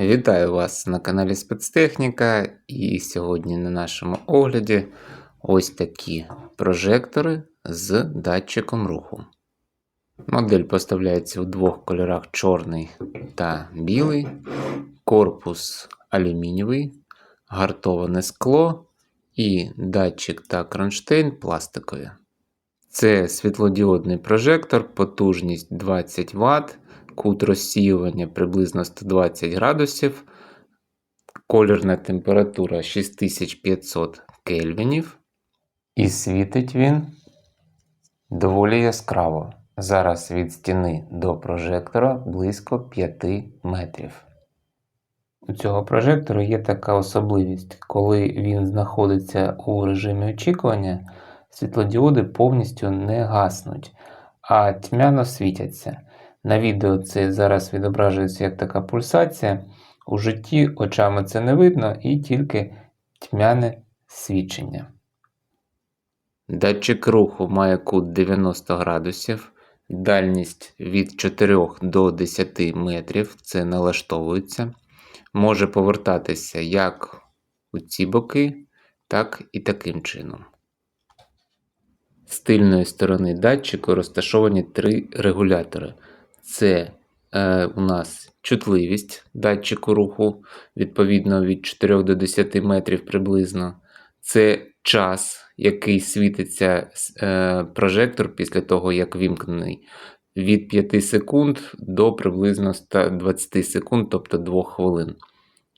Вітаю вас на каналі Спецтехніка. І сьогодні на нашому огляді ось такі прожектори з датчиком руху. Модель поставляється у двох кольорах чорний та білий, корпус алюмінієвий, гартоване скло і датчик та кронштейн пластикові. Це світлодіодний прожектор, потужність 20 Вт, кут розсіювання приблизно 120 градусів, колірна температура 6500 кельвінів. І світить він доволі яскраво. Зараз від стіни до прожектора близько 5 метрів. У цього прожектору є така особливість, коли він знаходиться у режимі очікування, світлодіоди повністю не гаснуть, а тьмяно світяться. На відео це зараз відображується як така пульсація. У житті очами це не видно і тільки тьмяне свідчення. Датчик руху має кут 90 градусів, дальність від 4 до 10 метрів, це налаштовується. Може повертатися як у ці боки, так і таким чином. З тильної сторони датчику розташовані три регулятори. Це е, у нас чутливість датчику руху, відповідно від 4 до 10 метрів приблизно. Це час, який світиться е, прожектор після того, як вімкнений. Від 5 секунд до приблизно 120 секунд, тобто 2 хвилин.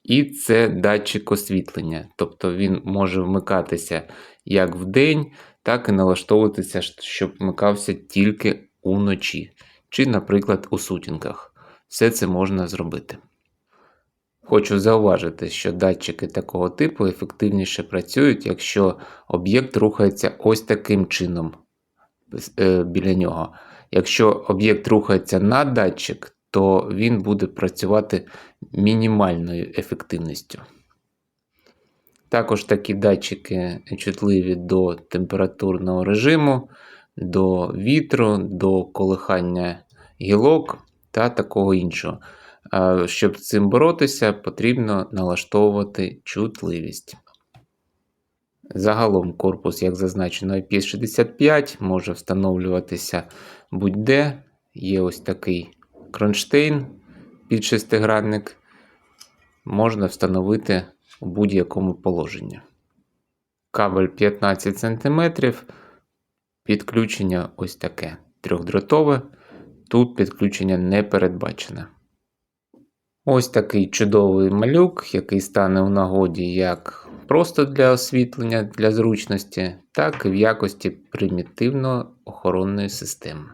І це датчик освітлення, тобто він може вмикатися як вдень, так і налаштовуватися, щоб вмикався тільки уночі чи, наприклад, у сутінках. Все це можна зробити. Хочу зауважити, що датчики такого типу ефективніше працюють, якщо об'єкт рухається ось таким чином е, біля нього. Якщо об'єкт рухається на датчик, то він буде працювати мінімальною ефективністю. Також такі датчики чутливі до температурного режиму, до вітру, до колихання гілок та такого іншого. Щоб з цим боротися, потрібно налаштовувати чутливість. Загалом корпус, як зазначено, IP65 може встановлюватися будь-де. Є ось такий кронштейн під шестигранник, можна встановити у будь-якому положенні. Кабель 15 см, підключення ось таке трьохдротове. Тут підключення не передбачене. Ось такий чудовий малюк, який стане у нагоді як просто для освітлення, для зручності, так і в якості примітивно-охоронної системи.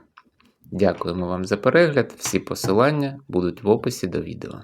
Дякуємо вам за перегляд. Всі посилання будуть в описі до відео.